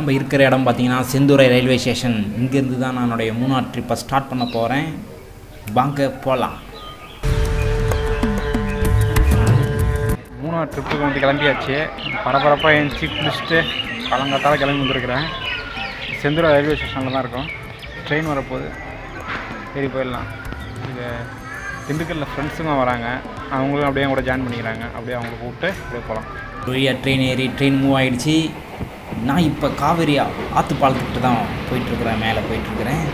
நம்ம இருக்கிற இடம் பார்த்தீங்கன்னா செந்துறை ரயில்வே ஸ்டேஷன். இங்கேருந்து தான் நான் என்னுடைய மூணார் ட்ரிப்பை ஸ்டார்ட் பண்ண போகிறேன் வாங்க போகலாம் மூணாவது ட்ரிப்புக்கு வந்து கிளம்பியாச்சு. பரபரப்பாக எழுந்துச்சி குளிச்சுட்டு காலங்காத்தால கிளம்பி வந்திருக்கிறேன். செந்துரா ரயில்வே ஸ்டேஷனில் தான் இருக்கோம். ட்ரெயின் வரப்போகுது. சரி போயிடலாம். இது திண்டுக்கல்லில் ஃப்ரெண்ட்ஸுங்க வராங்க. அவங்களும் அப்படியே கூட ஜாயின் பண்ணிக்கிறாங்க. அப்படியே அவங்கள கூப்பிட்டு அப்படியே போகலாம் வழியாக ட்ரெயின் ஏறி ட்ரெயின் மூவ் ஆகிடுச்சு நான் இப்போ காவேரி ஆற்றுப்பாலத்துக்கிட்ட தான் போயிட்டுருக்குறேன் மேலே போயிட்டுருக்குறேன்.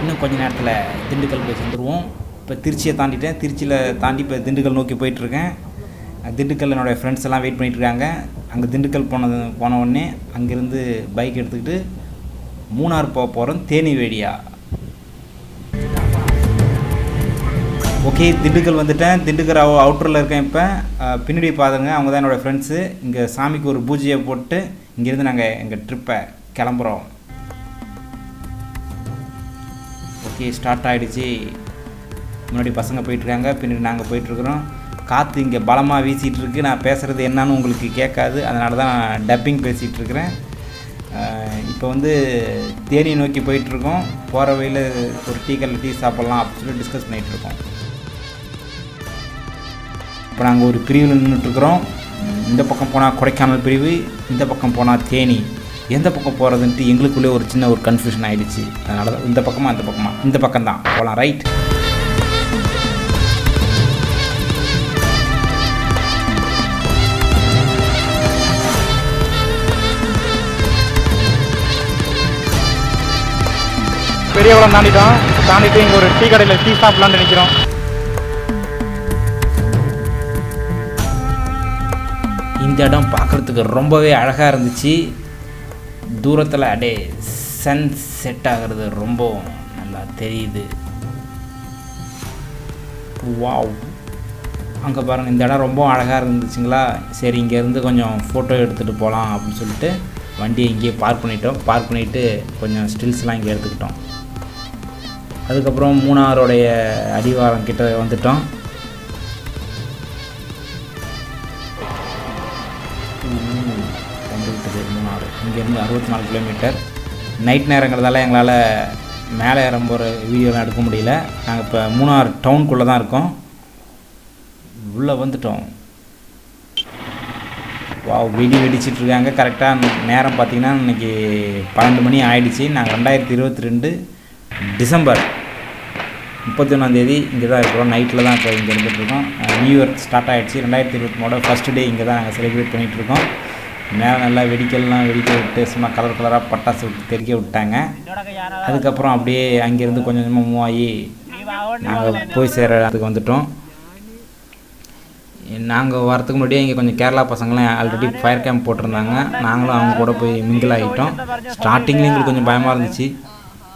இன்னும் கொஞ்ச நேரத்தில் திண்டுக்கல் போய் சேர்ந்துருவோம். இப்போ திருச்சியை தாண்டிட்டேன். திருச்சியில் தாண்டி இப்போ திண்டுக்கல் நோக்கி போயிட்டுருக்கேன். திண்டுக்கல் என்னுடைய ஃப்ரெண்ட்ஸ் எல்லாம் வெயிட் பண்ணிட்டு இருக்காங்க அங்கே திண்டுக்கல் போனது போன உடனே அங்கேருந்து பைக் எடுத்துக்கிட்டு மூணார் போக போகிறோம் தேனி வேடியா ஓகே திண்டுக்கல் வந்துட்டேன். திண்டுக்கல் அவுட்டரில் இருக்கேன் இப்போ. பின்னாடி பாருங்க அவங்க தான் என்னோடய ஃப்ரெண்ட்ஸு இங்கே சாமிக்கு ஒரு பூஜையை போட்டு இங்கேருந்து நாங்கள் எங்கள் ட்ரிப்பை கிளம்புறோம். ஓகே ஸ்டார்ட் ஆகிடுச்சு முன்னாடி பசங்க போயிட்டுருக்காங்க பின்னாடி நாங்கள் போயிட்டுருக்குறோம். காற்று இங்கே பலமாக வீசிகிட்ருக்கு நான் பேசுகிறது என்னன்னு உங்களுக்கு கேட்காது. அதனால தான் நான் டப்பிங் பேசிகிட்ருக்குறேன் இப்போ வந்து தேனியை நோக்கி போயிட்டுருக்கோம். போகிற வழியில் ஒரு டீ கல்ல டீ சாப்பிட்லாம் அப்படின்னு சொல்லி டிஸ்கஸ் பண்ணிகிட்ருக்கோம் இப்போ நாங்கள் ஒரு பிரிவில் நின்றுட்டுருக்குறோம் இந்த பக்கம் போனால் கொடைக்கானல் பிரிவு இந்த பக்கம் போனால் தேனி. எந்த பக்கம் போகிறதுன்ட்டு எங்களுக்குள்ளே ஒரு சின்ன ஒரு கன்ஃபியூஷன் ஆகிடுச்சு அதனால தான் இந்த பக்கமாக அந்த பக்கமாக இந்த பக்கம் தான். போகலாம் ரைட் பெரியவளம் தாண்டிட்டோம். தாண்டிட்டு இங்கே ஒரு டீ கடையில் டீ சாப்பிட்லான்னு நினைக்கிறோம் இந்த இடம் பார்க்குறதுக்கு ரொம்பவே அழகாக இருந்துச்சு. தூரத்தில் அப்படியே சன் செட் ஆகிறது ரொம்ப நல்லா தெரியுது. வாவ் அங்கே பாருங்கள் இந்த இடம் ரொம்ப அழகாக இருந்துச்சுங்களா? சரி இங்கேருந்து கொஞ்சம் ஃபோட்டோ எடுத்துகிட்டு போகலாம் அப்படின்னு சொல்லிட்டு வண்டியை இங்கேயே பார்க் பண்ணிட்டோம். பார்க் பண்ணிவிட்டு கொஞ்சம் ஸ்டில்ஸ்லாம் இங்கே எடுத்துக்கிட்டோம். அதுக்கப்புறம் மூணாரோடைய அடிவாரம் கிட்ட வந்துட்டோம். வந்துவிட்டது மூணாறு இங்கேருந்து அறுபத்தி நாலு கிலோமீட்டர் நைட் நேரங்கிறதால எங்களால் மேலே ஏறும் போகிற வீடியோலாம் எடுக்க முடியல. நாங்கள் இப்போ மூணாறு டவுனுக்குள்ளே தான் இருக்கோம். உள்ளே வந்துட்டோம். வா வெடி வெடிச்சிட்டு இருக்காங்க. கரெக்டாக நேரம் பார்த்தீங்கன்னா இன்னைக்கு பன்னெண்டு மணி ஆயிடுச்சு. நாங்கள் ரெண்டாயிரத்தி இருபத்தி ரெண்டு டிசம்பர். முப்பத்தி ஒன்றாந்தேதி இங்கே தான் இருக்கிறோம். நைட்டில் தான் இப்போ இங்கே இருந்துகிட்ருக்கோம் நியூ இயர் ஸ்டார்ட் ஆகிடுச்சு ரெண்டாயிரத்தி இருபத்தி மூணோட ஃபஸ்ட் டே இங்கே தான் நாங்கள் செலிப்ரேட் பண்ணிகிட்ருக்கோம் மேலே நல்லா வெடிக்கல்லாம் வெடிக்க விட்டு சும்மா கலர் கலராக பட்டாசு விட்டு தெறிக்க விட்டாங்க. அதுக்கப்புறம் அப்படியே அங்கேருந்து கொஞ்சம் கொஞ்சமாக மூவ் ஆகி நாங்கள் போய் சேர இடத்துக்கு வந்துட்டோம். நாங்கள் வரதுக்கு முன்னாடியே இங்கே கொஞ்சம் கேரளா பசங்களாம் ஆல்ரெடி ஃபயர் கேம்ப் போட்டிருந்தாங்க. நாங்களும் அவங்க கூட போய் மிங்கிள் ஆகிட்டோம் ஸ்டார்டிங்கில் எங்களுக்கு கொஞ்சம் பயமாக இருந்துச்சு.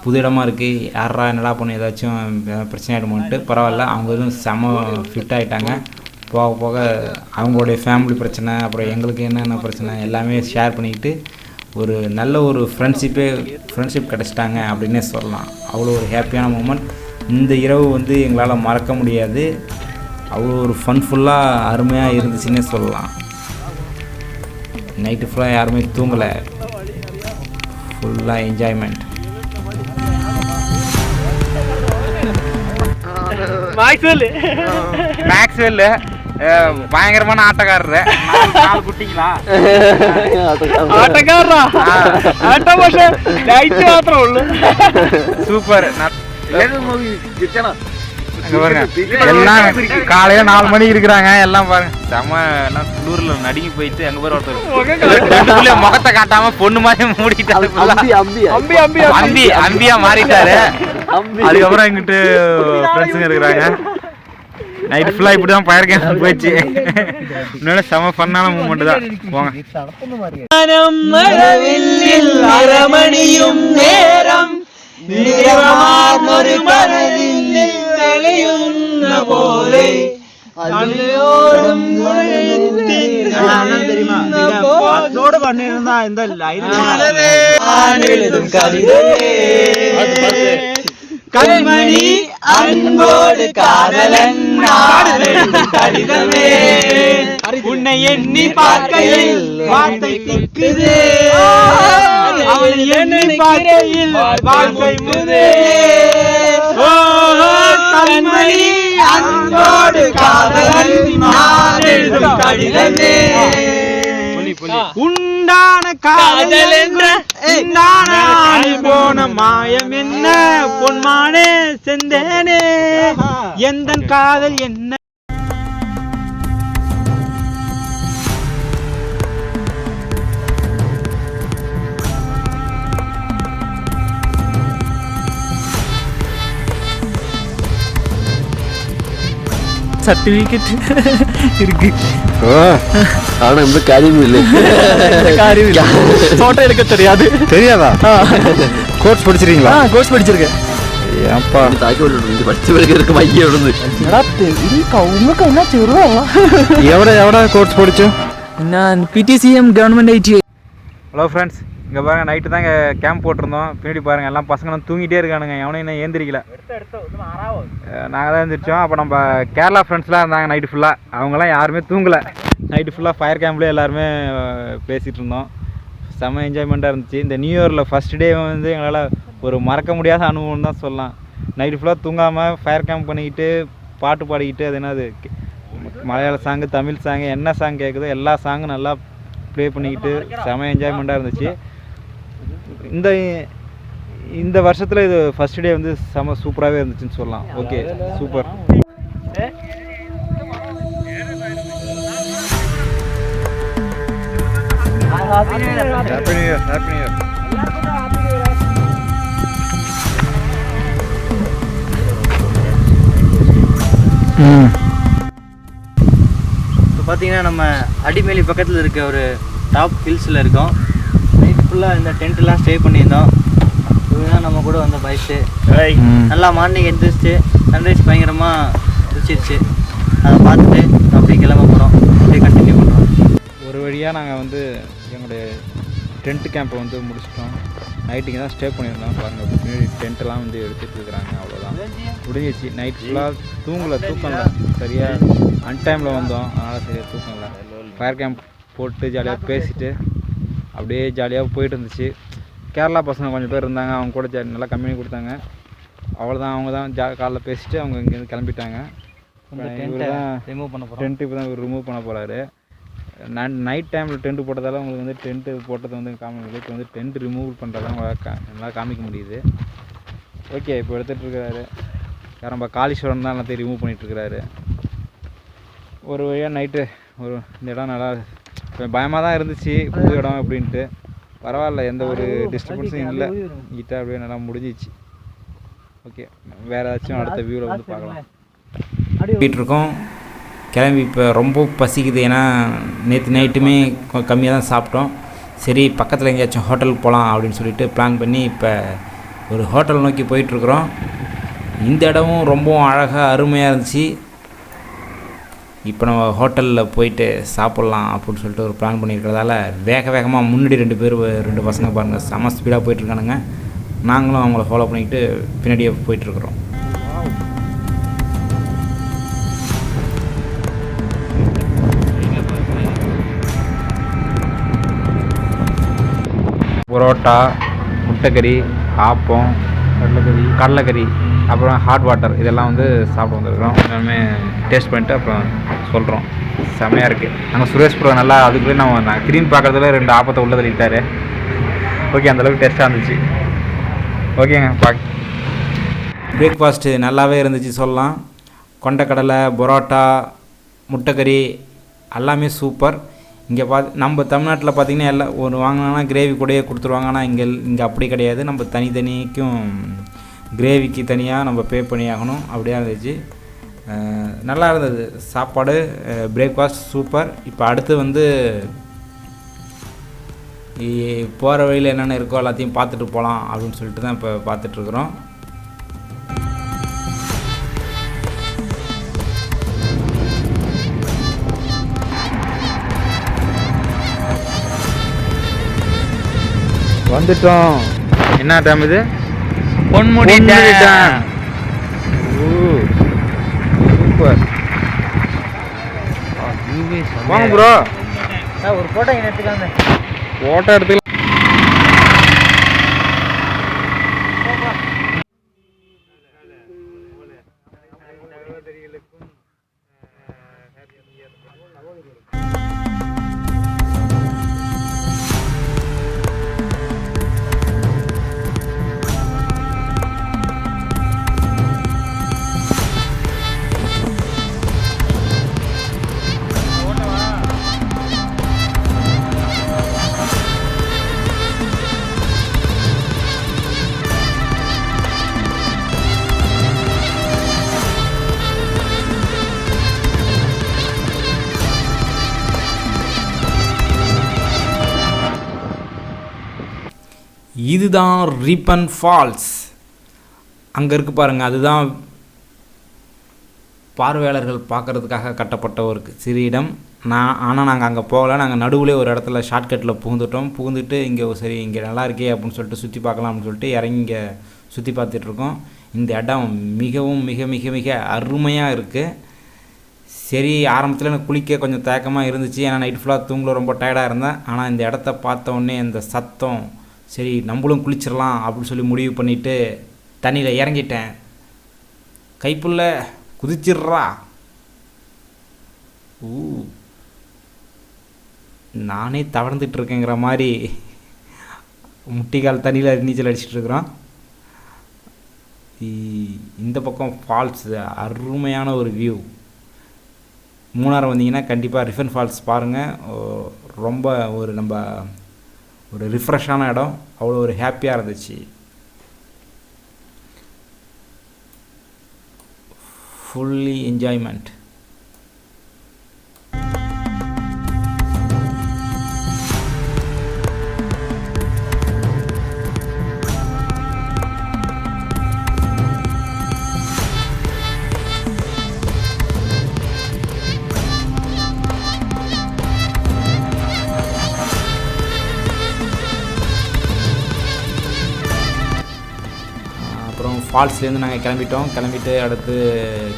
புது இடமா இருக்குது யாரா என்னடா பண்ணு ஏதாச்சும் பிரச்சனை ஆகிடுமோன்ட்டு பரவாயில்ல அவங்க எதுவும் செம ஃபிட் ஆகிட்டாங்க போக போக அவங்களுடைய ஃபேமிலி பிரச்சனை அப்புறம் எங்களுக்கு என்னென்ன பிரச்சனை எல்லாமே ஷேர் பண்ணிக்கிட்டு ஒரு நல்ல ஒரு ஃப்ரெண்ட்ஷிப்பே ஃப்ரெண்ட்ஷிப் கிடச்சிட்டாங்க அப்படின்னே சொல்லலாம். அவ்வளோ ஒரு ஹாப்பியான மூமெண்ட் இந்த இரவு வந்து எங்களால் மறக்க முடியாது. அவ்வளோ ஒரு ஃபன்ஃபுல்லாக அருமையாக இருந்துச்சுன்னே சொல்லலாம். நைட்டு ஃபுல்லாக யாருமே தூங்கலை. ஃபுல்லாக என்ஜாய்மெண்ட் மேக்ஸ்வெல் பயங்கரமான ஆட்டக்காரரு நாலு- நாலு குட்டிங்களா ആട്ടക്കാരനാ ആട്ട പക്ഷെ ലൈറ്റ് മാത്രമേ ഉള്ളൂ சூப்பர் அங்க பாருங்க எல்லாம் காலையில நாலு மணி இருக்கிறாங்க எல்லாம் பாருங்க செம எல்லாம் குளூர்ல நடுங்கி போயிட்டு அங்க பாரு ஒருத்தர் ரெண்டுக்குள்ள முகத்தை காட்டாம பொண்ணு மாதிரி மூடிட்டாரு full ஆ. അമ്പി അമ്പി அம்பி அம்பியா மாறிட்டாரு அதுக்கப்புறம் எங்கிட்டு ஃப்ரெண்ட்ஸுங்க இருக்கிறாங்க? நைட் ஃபுல்லாக இப்படி தான் பயிர்க்கேன் போயிடுச்சு முன்னாடி செம ஃபன்னான மூமெண்ட் தான். போங்க. அரமணியும் நேரம் தெரியுமா இந்த லைன் கவிதை கண்மணி அன்போடு காதலன் கடிதமே உன்னை எண்ணி பார்க்கையில் வார்த்தை கேட்குதே அவளை எண்ணி பார்க்கையில் வாழ்க்கை முதே கண்மணி அன்போடு காதலன் கடிதமே உண்டான காதல் என்ற போன மாயம் என்ன? பொன்மானே செந்தேனே. எந்த காதல் என்ன சர்டிபிகேட் இருக்கு ஆனா இந்த காரியமும் இல்லை காரியம் இல்ல போட்டோ எடுக்க தெரியாது தெரியாதா கோர்ஸ் படிச்சிருக்கீங்களா கோர்ஸ் படிச்சிருக்கேன் ஏப்பா தாக்கி விட்டு படிச்சு பிறகு இருக்க மைய விடுது என்னடா இருக்கா உனக்கு என்ன சொல்லுவோம் எவ்வளோ எவ்வளோ கோர்ஸ் படிச்சோம் நான் பிடிசிஎம் கவர்மெண்ட் ஐடி ஹலோ ஃப்ரெண்ட்ஸ் இங்கே பாருங்க நைட்டு தாங்க கேம்ப் போட்டிருந்தோம். பின்னாடி பாருங்க எல்லாம் பசங்களும் தூங்கிட்டே இருக்கானுங்க. எவனும் இன்னும் ஏந்திரிக்கல. நாங்கள் தான் எழுந்திரிச்சோம் அப்போ நம்ம கேரளா ஃப்ரெண்ட்ஸ்லாம் இருந்தாங்க நைட்டு ஃபுல்லாக அவங்களாம் யாருமே தூங்கலை. நைட்டு ஃபுல்லாக ஃபயர் கேம்ப்லேயே எல்லாருமே பேசிகிட்டு இருந்தோம். செம்ம என்ஜாய்மெண்ட்டாக இருந்துச்சு. இந்த நியூ இயரில் ஃபஸ்ட் டே வந்து எங்களால் ஒரு மறக்க முடியாத அனுபவம் தான் சொல்லலாம். நைட்டு ஃபுல்லாக தூங்காமல் ஃபயர் கேம்ப் பண்ணிக்கிட்டு பாட்டு பாடிக்கிட்டு அது என்னது மலையாள சாங்கு தமிழ் சாங்கு என்ன சாங் கேட்குதோ எல்லா சாங்கும் நல்லா ப்ளே பண்ணிக்கிட்டு செம என்ஜாய்மெண்ட்டாக இருந்துச்சு. இந்த இந்த வருஷத்தில் இது ஃபர்ஸ்ட் டே வந்து செம சூப்பராகவே இருந்துச்சுன்னு சொல்லலாம். Okay super happy new year happy new year இப்போ பார்த்தீங்கன்னா நம்ம அடிமேலி பக்கத்தில் இருக்க ஒரு டாப் ஹில்ஸில் இருக்கோம். ஃபுல்லாக இந்த டென்ட்லாம் ஸ்டே பண்ணியிருந்தோம். இவங்க தான் நம்ம கூட வந்த பைக்ஸு நல்லா மார்னிங் எந்திரிச்சு சன்ரைஸ் பயங்கரமாக பிடிச்சிருச்சு அதை பார்த்துட்டு அப்படியே கிளம்ப போகிறோம் அப்படியே கண்டினியூ பண்ணுறோம் ஒரு வழியாக நாங்கள் வந்து எங்களுடைய டென்ட் கேம்பை வந்து முடிச்சிட்டோம். நைட்டுக்கு தான் ஸ்டே பண்ணியிருந்தோம். பாருங்கள் பின்னாடி டென்ட்டெல்லாம் வந்து எடுத்துகிட்டு இருக்கிறாங்க அவ்வளோதான் முடிஞ்சிச்சு நைட் ஃபுல்லாக தூங்கலை தூக்கம் இல்லை. சரியாக அன்டைமில் வந்தோம். அதனால் சரியாக தூக்கம் இல்லை. ஃபயர் கேம்ப் போட்டு ஜாலியாக பேசிட்டு அப்படியே ஜாலியாக போயிட்டு இருந்துச்சு. கேரளா பசங்க கொஞ்சம் பேர் இருந்தாங்க. அவங்க கூட ஜா நல்லா கம்பெனி கொடுத்தாங்க. அவ்வளோதான் அவங்க தான் ஜா காலைல பேசிட்டு அவங்க இங்கேருந்து கிளம்பிட்டாங்க. ரிமூவ் பண்ண போகிறோம் டென்ட் இப்போ தான் இவர் ரிமூவ் பண்ண போகிறாரு நான் நைட் டைமில் டென்ட் போட்டதால உங்களுக்கு வந்து டென்ட்டு போட்டது வந்து காமிக்கல இப்போ வந்து டென்ட் ரிமூவ் பண்ணுறதா உங்களால் கா நல்லா காமிக்க முடியுது. ஓகே இப்போ எடுத்துகிட்டு இருக்கிறாரு. யார் நம்ம காளீஸ்வரன் தான் எல்லாத்தையும் ரிமூவ் பண்ணிகிட்ருக்கிறாரு ஒரு வழியாக நைட்டு ஒரு இந்த இடம் நல்லா பயமாக தான் இருந்துச்சு புது இடம் அப்படின்ட்டு. பரவாயில்ல எந்த ஒரு டிஸ்டர்பன்ஸும் இல்லை. நீட்டாக அப்படியே நல்லா முடிஞ்சிச்சு. ஓகே வேறு ஏதாச்சும் அடுத்த வியூவில் வந்து பார்க்கலாம். போயிட்டு இருக்கோம் கிளம்பி இப்போ ரொம்ப பசிக்குது ஏன்னா நேற்று நைட்டுமே கம்மியாக தான் சாப்பிட்டோம். சரி பக்கத்தில் எங்கேயாச்சும் ஹோட்டலுக்கு போகலாம் அப்படின்னு சொல்லிட்டு பிளான் பண்ணி இப்போ ஒரு ஹோட்டல் நோக்கி போயிட்டுருக்குறோம். இந்த இடமும் ரொம்பவும் அழகாக அருமையாக இருந்துச்சு. இப்போ நம்ம ஹோட்டலில் போயிட்டு சாப்பிட்லாம் அப்படின்னு சொல்லிட்டு ஒரு பிளான் பண்ணியிருக்கிறதால வேக வேகமாக முன்னாடி ரெண்டு பேர் ரெண்டு பசங்க பாருங்கள் செம ஸ்பீடாக போயிட்டுருக்கானுங்க. நாங்களும் அவங்கள ஃபாலோ பண்ணிக்கிட்டு பின்னாடியே போயிட்டுருக்குறோம். புரோட்டா முட்டைக்கறி ஆப்பம் கடலைக்கறி. கடலைக்கறி அப்புறம் ஹாட் வாட்டர் இதெல்லாம் வந்து சாப்பிட வந்திருக்கிறோம். எல்லாமே டேஸ்ட் பண்ணிட்டு அப்புறம் சொல்கிறோம் செமையாக இருக்குது நாங்கள் சுரேஷ் ப்ரோ நல்லா அதுக்குள்ளே நம்ம நான் கிரீன் பார்க்குறதுல ரெண்டு ஆப்பத்தை உள்ள தள்ளிட்டாரு. ஓகே அந்தளவுக்கு டேஸ்ட்டாக இருந்துச்சு. ஓகேங்க பா பிரேக்ஃபாஸ்ட்டு நல்லாவே இருந்துச்சு சொல்லலாம். கொண்டக்கடலை பரோட்டா முட்டைக்கறி எல்லாமே சூப்பர் இங்கே பார்த்து நம்ம தமிழ்நாட்டில் பார்த்திங்கன்னா எல்லாம் ஒரு வாங்கினா கிரேவி கூடயே கொடுத்துருவாங்க. ஆனால் இங்கே இங்கே அப்படி கிடையாது. நம்ம தனித்தனிக்கும் கிரேவிக்கு தனியாக நம்ம பே பண்ணி ஆகணும். அப்படியே இருந்துச்சு. நல்லா இருந்தது. சாப்பாடு பிரேக்ஃபாஸ்ட் சூப்பர் இப்போ அடுத்து வந்து போகிற வழியில் என்னென்ன இருக்கோ எல்லாத்தையும் பார்த்துட்டு போகலாம் அப்படின்னு சொல்லிட்டு தான் இப்போ பார்த்துட்ருக்குறோம் வந்துட்டோம். என்ன டேம் இது? பொன்முடி. ஓ. சூப்பர். வாங்க ப்ரோ ஒரு ஃபோட்டோ இங்கே எடுத்துக்காங்க. ஃபோட்டோ எடுத்துக்கலாம் இதுதான் ரிப்பன் ஃபால்ஸ் அங்கே இருக்கு பாருங்க அதுதான் பார்வையாளர்கள் பார்க்கறதுக்காக கட்டப்பட்ட ஒரு சிறு இடம். நான் ஆனால் நாங்கள் அங்கே போகலை. நாங்கள் நடுவில் ஒரு இடத்துல ஷார்ட்கட்டில் புகுந்துட்டோம். புகுந்துட்டு இங்கே சரி இங்கே நல்லா இருக்கே அப்படின்னு சொல்லிட்டு சுற்றி பார்க்கலாம் அப்படின்னு சொல்லிட்டு இறங்கி இங்கே சுற்றி பார்த்துட்ருக்கோம் இந்த இடம் மிகவும் மிக மிக மிக அருமையாக இருக்குது சரி ஆரம்பத்தில் எனக்கு குளிக்க கொஞ்சம் தயக்கமாக இருந்துச்சு. ஏன்னா நைட் ஃபுல்லாக தூங்கல ரொம்ப டயர்டாக இருந்தேன். ஆனால் இந்த இடத்த பார்த்த உடனே இந்த சத்தம் சரி நம்மளும் குளிச்சிடலாம் அப்படின்னு சொல்லி முடிவு பண்ணிவிட்டு தண்ணியில் இறங்கிட்டேன். கைப்புள்ள குதிச்சிடுறா. ஊ நானே தவழ்ந்துட்டு இருக்கேங்கிற மாதிரி முட்டிக்கால் தண்ணியில் நீச்சல் அடிச்சிட்ருக்குறான் இந்த பக்கம் ஃபால்ஸ் அருமையான ஒரு வியூ. மூணார் வந்தீங்கன்னா கண்டிப்பாக ரிஃபன் ஃபால்ஸ் பாருங்கள் ஓ- ரொம்ப ஒரு நம்ம ஒரு ரிஃப்ரெஷ்ஷான இடம். அவ்வளோ ஒரு ஹாப்பியாக இருந்துச்சு. ஃபுல்லி என்ஜாய்மெண்ட் அப்புறம் ஃபால்ஸ்லேருந்து நாங்கள் கிளம்பிட்டோம். கிளம்பிட்டு அடுத்து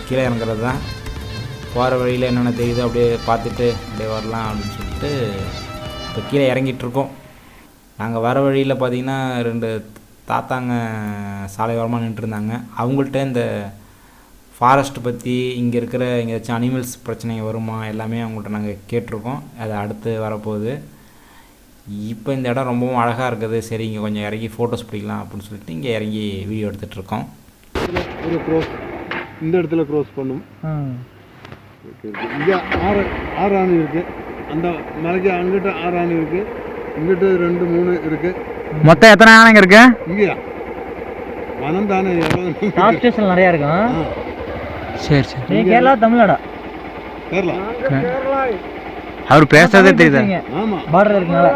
கீழே இறங்குறது தான். போகிற வழியில் என்னென்ன தெரியுதோ அப்படியே பார்த்துட்டு அப்படியே வரலாம் அப்படின்னு சொல்லிட்டு இப்போ கீழே இறங்கிட்டு இருக்கோம் நாங்கள் வர வழியில் பார்த்தீங்கன்னா ரெண்டு தாத்தாங்க சாலை ஓரமாக நின்றுருந்தாங்க. அவங்கள்ட்ட இந்த ஃபாரஸ்ட் பற்றி இங்கே இருக்கிற எங்கேயாச்சும் அனிமல்ஸ் பிரச்சனைங்க வருமா? எல்லாமே அவங்கள்ட்ட நாங்கள் கேட்டிருக்கோம். அது அடுத்து வரப்போகுது. இப்போ இந்த இடம் ரொம்பவும் அழகாக இருக்குது. சரி இங்கே கொஞ்சம் இறங்கி ஃபோட்டோஸ் பிடிக்கலாம் அப்படின்னு சொல்லிட்டு இங்கே இறங்கி வீடியோ எடுத்துகிட்டு இருக்கோம். ஒரு க்ரோஸ் இந்த இடத்துல க்ரோஸ் பண்ணும். இங்கே ஆறு ஆறு ஆணி இருக்குது அந்த மலைக்கு அங்கிட்ட ஆறு ஆணி இருக்குது இங்கிட்ட ரெண்டு மூணு இருக்குது மொத்தம் எத்தனை ஆணைங்க இருக்கு? இங்கேயா? வனம் தானே டாப் ஸ்டேஷன் நிறையா இருக்கும். சரி சரி. கேரளா தமிழ்நாடா? கேரளா. அவர் பேசுறதே தெரியுது? பார்டர் இருக்கனால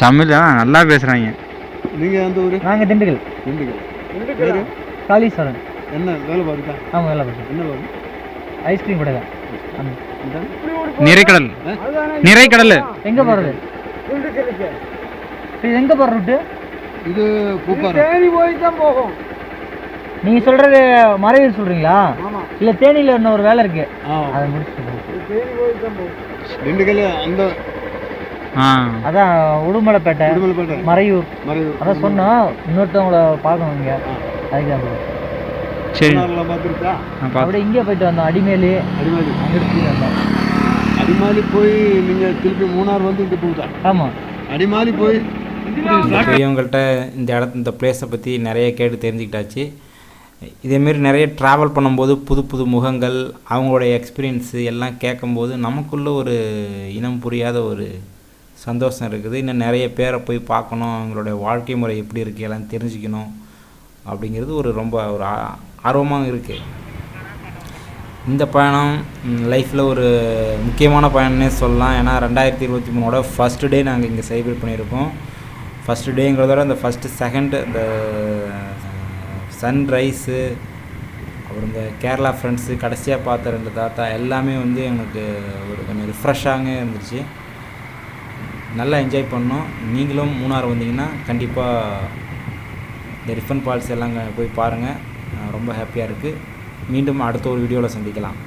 தமிழ் நல்லா பேசுறாங்க. நீங்கள் எந்த ஊர்? நாங்க திண்டுக்கல். திண்டுக்கல். பேரு காளீஸ்வரன். என்ன வேலை பாருக்கா ஆமா வேலை பார்த்தேன் என்ன வேலை? ஐஸ்கிரீம் கடை தான். நிறைக்கடல். நிறைக்கடல். எங்க போறது? இது எங்க போற ரூட்டு? இது பூப்பாறை. நீங்க சொல்றது மறைவில் சொல்றீங்களா? இல்ல தேனியில இன்னும் ஒரு வேலை இருக்கு. ஆ. அதை முடிச்சுட்டு போறோம். திண்டுக்கல் அந்த ஆ. அதான் உடுமலைப்பேட்டை உடுமலைப்பேட்டை. மறையூர். மறைவு அதான் சொன்னோம் இன்னொருத்தவங்கள பார்க்கணும் இங்க. அதுக்கு. சரி. பார்த்துருக்கா அப்படியே இங்கே போயிட்டு வந்தோம் அடிமேலி. அடிமாலி. வந்தோம். அடிமாலி போய் நீங்கள் திருப்பி மூணார் வந்து இங்கே போகுதா? ஆமா. அடிமாலி போய் பெரியவங்கள்ட்ட இந்த இடத்த இந்த பிளேஸை பற்றி நிறைய கேட்டு தெரிஞ்சுக்கிட்டாச்சு. இதேமாரி நிறைய ட்ராவல் பண்ணும்போது புது புது முகங்கள் அவங்களுடைய எக்ஸ்பீரியன்ஸு எல்லாம் கேட்கும்போது நமக்குள்ளே ஒரு இனம் புரியாத ஒரு சந்தோஷம் இருக்குது. இன்னும் நிறைய பேரை போய் பார்க்கணும் அவங்களுடைய வாழ்க்கை முறை எப்படி இருக்குது எல்லாம் தெரிஞ்சுக்கணும் அப்படிங்கிறது ஒரு ரொம்ப ஒரு ஆ- ஆர்வமாக இருக்குது இந்த பயணம் லைஃப்பில் ஒரு முக்கியமான பயணம்னே சொல்லலாம். ஏன்னா ரெண்டாயிரத்தி இருபத்தி மூணோட ஃபஸ்ட்டு டே நாங்கள் இங்கே செலிப்ரேட் பண்ணியிருக்கோம். ஃபஸ்ட்டு டேங்கிறதோட அந்த ஃபஸ்ட்டு செகண்ட் இந்த சன்ரைஸு அப்புறம் இந்த கேரளா ஃப்ரெண்ட்ஸு கடைசியாக பார்த்த ரெண்டு தாத்தா எல்லாமே வந்து எங்களுக்கு ஒரு கொஞ்சம் ரிஃப்ரெஷ்ஷாக இருந்துச்சு. நல்லா என்ஜாய் பண்ணோம். நீங்களும் மூணார் வந்தீங்கன்னா கண்டிப்பாக இந்த ரிஃபன் ஃபால்ஸ் எல்லாம் போய் பாருங்கள் ரொம்ப ஹாப்பியாக இருக்குது மீண்டும் அடுத்த ஒரு வீடியோவில் சந்திக்கலாம்.